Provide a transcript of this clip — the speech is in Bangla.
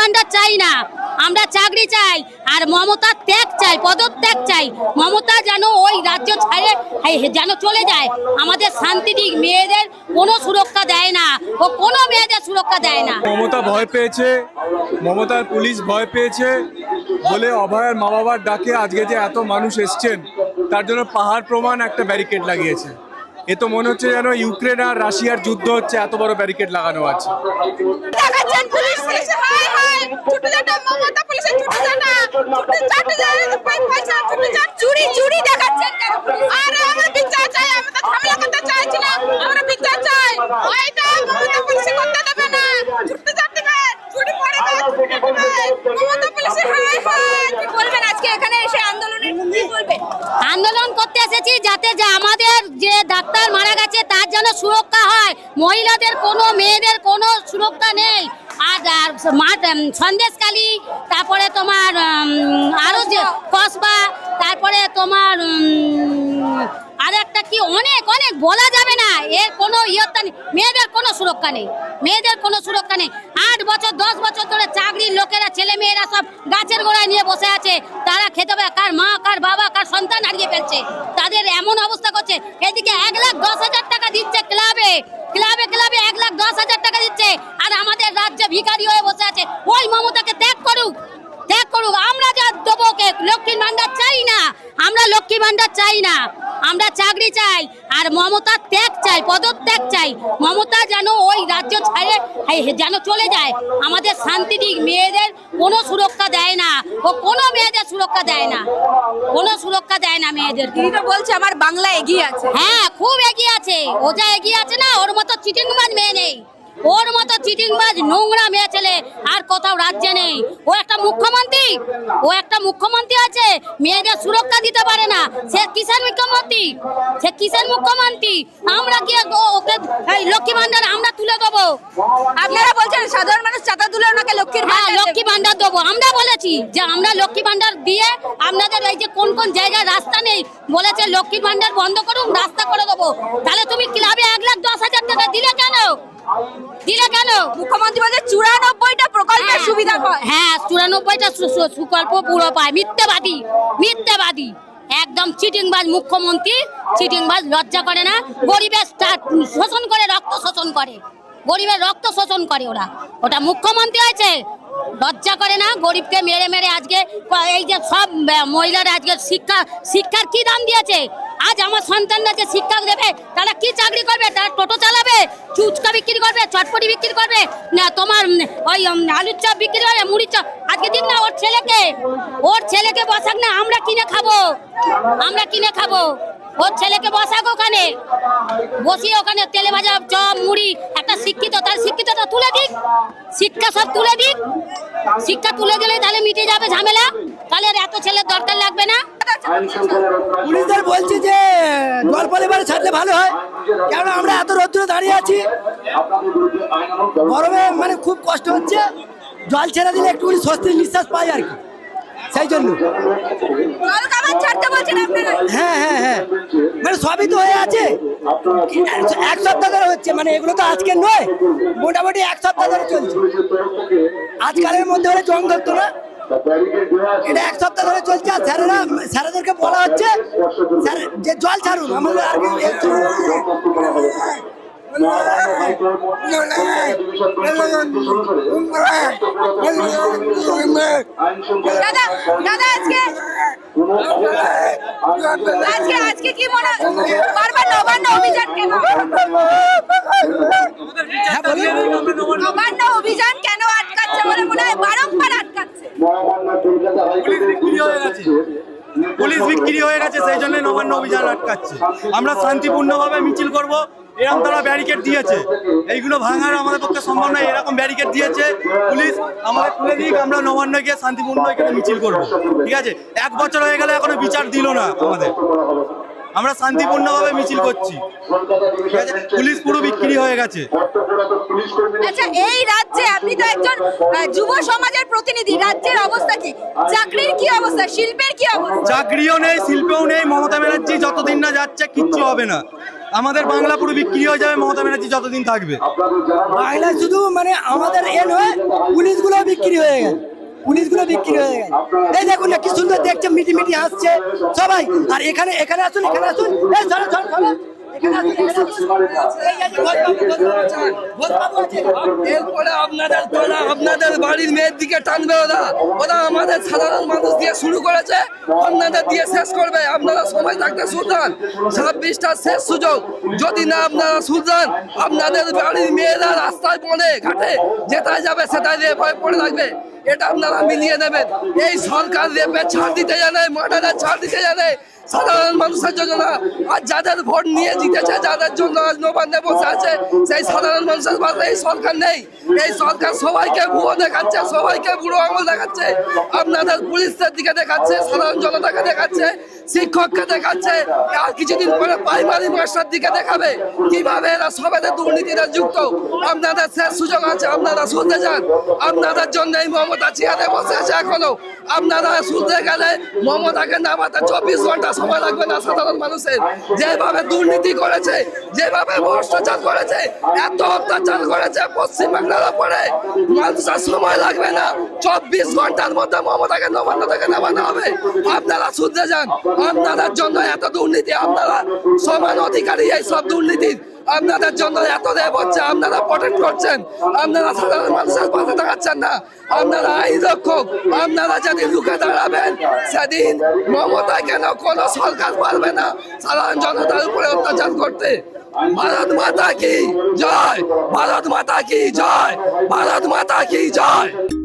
ভান্ডার চাই না। আমরা চাকরি চাই, আর মমতার ত্যাগ চাই, পদত্যাগ চাই। মমতা যেন ওই রাজ্য ছাড়ে যেন চলে যায়। আমাদের শান্তি দিক মেয়েদের কোনো সুরক্ষা দেয় না ও কোনো মেয়েদের সুরক্ষা দেয় না। মমতা ভয় পেয়েছে, মমতার পুলিশ ভয় পেয়েছে বলে অভয়ের মা বাবার ডাকে আজকে যে এত মানুষ এসছেন, তার জন্য পাহাড় প্রমাণ একটা ব্যারিকেড লাগিয়েছে। এ তো মনে হচ্ছে যেন ইউক্রেন আর রাশিয়ার যুদ্ধ হচ্ছে, এত বড় ব্যারিকেড লাগানো আছে ওইটা মমতা পুলিশে করতে দেবে না ছুটে যাট দিবে চুরি পড়ে গেছে মমতা পুলিশে হাই হাই কি বলবেন আজকে এখানে এসে আন্দোলনের কি বলবেন আন্দোলন করতে এসেছি যাতে যে আমাদের যে ডাক্তার মারা গেছে তার যেন সুরক্ষা হয় মহিলাদের কোনো মেয়েদের কোনো সুরক্ষা নেই। আর সন্দেশকালী তারপরে তোমার আরও আরও যে কসবা কি অনেক অনেক বলা যাবে না। এর কোনো ইয়ত্তা নেই। মেয়েদের কোনো সুরক্ষা নেই। মেয়েদের কোনো সুরক্ষা নেই। আট বছর, দশ বছর ধরে চাকরির লোকেরা ছেলে মেয়েরা সব গাছের গোড়ায় নিয়ে বসে আছে। তারা খেতে পারে কার মা, কার বাবা, কার সন্তান হারিয়ে ফেলছে। তাদের এমন অবস্থা করছে, এদিকে এক লাখ দশ হাজার টাকা দিচ্ছে ক্লাবে। ক্লাবে ক্লাবে এক লাখ দশ হাজার টাকা দিচ্ছে। আর আমাদের রাজ্যে ভিখারি হয়ে বসে আছে। ওই মমতাকে ত্যাগ করুক। ত্যাগ করুক। আমরা যা দেবো লক্ষ্মীর ভান্ডার চাই না। আমরা লক্ষ্মী ভান্ডার চাই না। আমরা চাকরি চাই আর মমতার ত্যাগ চাই পদত্যাগ চাই। মমতা যেন ওই রাজ্য ছাড়ে যেন চলে যায়। আমাদের শান্তি দিক মেয়েদের কোনো সুরক্ষা দেয় না। ও কোনো মেয়েদের সুরক্ষা দেয় না। কোনো সুরক্ষা দেয় না মেয়েদের। তিনি তো বলছে আমার বাংলা এগিয়ে আছে। হ্যাঁ খুব এগিয়ে আছে। ও যা এগিয়ে আছে না? ওর মতো চিটিংবাজ মেয়ে নেই। ওর মতো চিটিংবাজ নোংরা মেয়ে আর কোথাও রাজ্যে নেই। ও একটা মুখ্যমন্ত্রী? ও একটা মুখ্যমন্ত্রী আছে মেয়েদের সুরক্ষা দিতে পারে না। সে কিষাণ মুখ্যমন্ত্রী? সে কিষাণ মুখ্যমন্ত্রী? আমরা ও- ওকে এই লক্ষ্মী ভান্ডার আমরা তুলে দেবো? আপনারা বলছেন সাধারণ মানুষ চাঁদা তুলে ওনাকে লক্ষ্মীর হ্যাঁ লক্ষ্মী ভান্ডার দেবো। আমরা বলেছি যে আমরা লক্ষ্মী ভান্ডার দিয়ে আপনাদের এই যে কোন কোন জায়গায় রাস্তা নেই বলেছে লক্ষ্মী ভান্ডার বন্ধ করুন রাস্তা করে দেবো। তাহলে তুমি ক্লাবে এক লাখ দশ হাজার টাকা দিলে কেন? দিলে কেন? মুখ্যমন্ত্রী বলছে চুরানব্বইটা প্রকল্পের হ্যাঁ, সুবিধা হ্যাঁ। চুরানব্বইটা প্রকল্প পুরো পায়। মিথ্যেবাদী মিথ্যেবাদী। একদম চিটিংবাজ মুখ্যমন্ত্রী চিটিংবাজ লজ্জা করে না। গরিবের শোষণ করে রক্ত শোষণ করে। গরিবের রক্ত শোষণ করে ওরা। ওটা মুখ্যমন্ত্রী হয়েছে, লজ্জা করে না গরিবকে মেরে মেরে আজকে এই যে সব মহিলারা আজকে শিক্ষা, শিক্ষার কি দাম দিয়েছে? আজ আমার সন্তানরা যে শিক্ষা দেবে, তারা কি চাকরি করবে? তারা টোটো চালাবে, চুচকা বিক্রি করবে, চটপটি বিক্রি করবে? না, তোমার ওই আলুর চপ বিক্রি করবে মুড়ির চপ। আজকে দিন না, ওর ছেলেকে ওর ছেলেকে বসাক না, আমরা কিনে খাব। আমরা কিনে খাব। ওর ছেলেকে বসাক ওখানে। বসিয়ে ওখানে তেলে ভাজা চপ, মুড়ি, একটা শিক্ষিত তার শিক্ষিতটা তুলে দিক। শিক্ষা সব তুলে দিক। শিক্ষা তুলে দিলে তাহলে মিটে যাবে ঝামেলা। তাহলে এত ছেলের দরকার লাগবে না। পুলিশদের বলছি যে জলপল এবারে ছাড়লে ভালো হয়। কেন আমরা এত রোদ্দুরে দাঁড়িয়ে আছি। গরমে মানে খুব কষ্ট হচ্ছে। জল ছেড়ে দিলে একটু স্বস্তির নিঃশ্বাস পাই আর কি। সেই জন্য। হ্যাঁ হ্যাঁ হ্যাঁ। মানে সবই তো হয়ে আছে। এক সপ্তাহ ধরে হচ্ছে মানে এগুলো তো আজকের নয়, মোটামুটি এক সপ্তাহ ধরে চলছে। আজকালের মধ্যে হলে জং ধরতো না। এটা এক সপ্তাহ ধরে চলছে, আর স্যারেরা, স্যারেদেরকে বলা হচ্ছে, স্যার, যে জল ছাড়ুন। আমাদের আর কি দাদা দাদা আজকে আজকে আজকে কি মনে বারবার নবান্ন অভিযান কেন? হ্যাঁ নবান্ন অভিযান কেন আটকাচ্ছে বলে মনে হয়? বারংবার আটকাচ্ছে। পুলিশ বিক্রি হয়ে গেছে। পুলিশ বিক্রি হয়ে গেছে সেই জন্য নবান্ন অভিযান আটকাচ্ছে। আমরা শান্তিপূর্ণভাবে মিছিল করব। এরকম তারা ব্যারিকেড দিয়েছে। এইগুলো ভাঙার আমাদের পক্ষে সম্ভব নয় এরকম ব্যারিকেড দিয়েছে পুলিশ। আমাদের তুলে দিক আমরা নবান্ন গিয়ে শান্তিপূর্ণ এখানে মিছিল করব। ঠিক আছে? এক বছর হয়ে গেলে এখনও বিচার দিল না আমাদের। আমরা শান্তিপূর্ণভাবে মিছিল করছি। ঠিক আছে? পুলিশ পুরো বিক্রি হয়ে গেছে। আচ্ছা এই রাজ্যে আপনি তো একজন যুব সমাজের প্রতিনিধি। রাজ্যের অবস্থা কি? চাকরির কি অবস্থা? শিল্পের কি অবস্থা? চাকরিও নেই শিল্পেও নেই। মমতা ব্যানার্জি যতদিন না যাচ্ছে কিচ্ছু হবে না। আমাদের বাংলা পুরো বিক্রি হয়ে যাবে মমতা ব্যানার্জি যতদিন থাকবে? বাংলা শুধু মানে আমাদের এ নয় পুলিশগুলো বিক্রি হয়ে গেছে পুলিশগুলো বিক্রি হয়ে গেছে এই দেখুন না কি সুন্দর দেখছে মিটি মিটি হাসছে সবাই। আর এখানে এখানে আসুন এখানে আসুন। এই এরপরে আপনাদের তোলা আপনাদের বাড়ির মেয়ের দিকে টানবে ওরা। ওরা আমাদের সাধারণ মানুষ দিয়ে শুরু করেছে আপনাদের দিয়ে শেষ করবে। আপনারা সময় থাকতে শুধরান ছাব্বিশটা শেষ সুযোগ। যদি না আপনারা শুধরান আপনাদের বাড়ির মেয়েরা রাস্তায় পড়ে ঘাটে যেটাই যাবে সেটাই রেপ হয়ে পড়ে থাকবে। এটা আপনারা মিলিয়ে নেবেন এই সরকার রেপে ছাড় দিতে জানে মার্ডারে ছাড় দিতে জানে। সাধারণ মানুষের জন্য আর যাদের ভোট নিয়ে জিতেছে, যাদের জন্য আজ নবান্নে বসে আছে, সেই সাধারণ মানুষের মাঝে এই সরকার নেই। এই সরকার সবাইকে ভুয়ো দেখাচ্ছে, সবাইকে বুড়ো আঙুল দেখাচ্ছে। আপনাদের পুলিশদের দিকে দেখাচ্ছে, সাধারণ জনতাকে দেখাচ্ছে। শিক্ষককে দেখাচ্ছে, আর কিছুদিন পরে প্রাইমারি মাস্টার দিকে দেখাবে। কীভাবে এরা সবাই দুর্নীতিতে যুক্ত? আপনাদের শেষ সুযোগ আছে, আপনারা শুনতে যান আপনাদের জন্য এই মমতা চেয়ারে বসে আছে এখনও। আপনারা শুনতে গেলে মমতাকে নামাতে চব্বিশ ঘণ্টা সময় লাগবে না সাধারণ মানুষের। যেভাবে দুর্নীতি করেছে, যেভাবে ভ্রষ্টাচার করেছে, এত অত্যাচার করেছে পশ্চিম পশ্চিমবাংলার উপরে। মানুষের সময় লাগবে না। চব্বিশ ঘণ্টার মধ্যে মমতাকে নবান্ন থেকে নামানো হবে। আপনারা শুনতে যান আপনাদের জন্য এত দুর্নীতি, আপনারা সমান অধিকারী এই সব দুর্নীতির। আপনাদের জন্য এত রেপ হচ্ছে, আপনারা প্রোটেক্ট করছেন। আপনারা সাধারণ মানুষের পাশে দাঁড়াচ্ছেন না। আপনারা আইন রক্ষক, আপনারা যেদিন রুখে দাঁড়াবেন, সেদিন মমতা কেন কোনো সরকার পারবে না সাধারণ জনতার উপরে অত্যাচার করতে? ভারত মাতা কি জয়? ভারত মাতা কি জয়? ভারত মাতা কি জয়?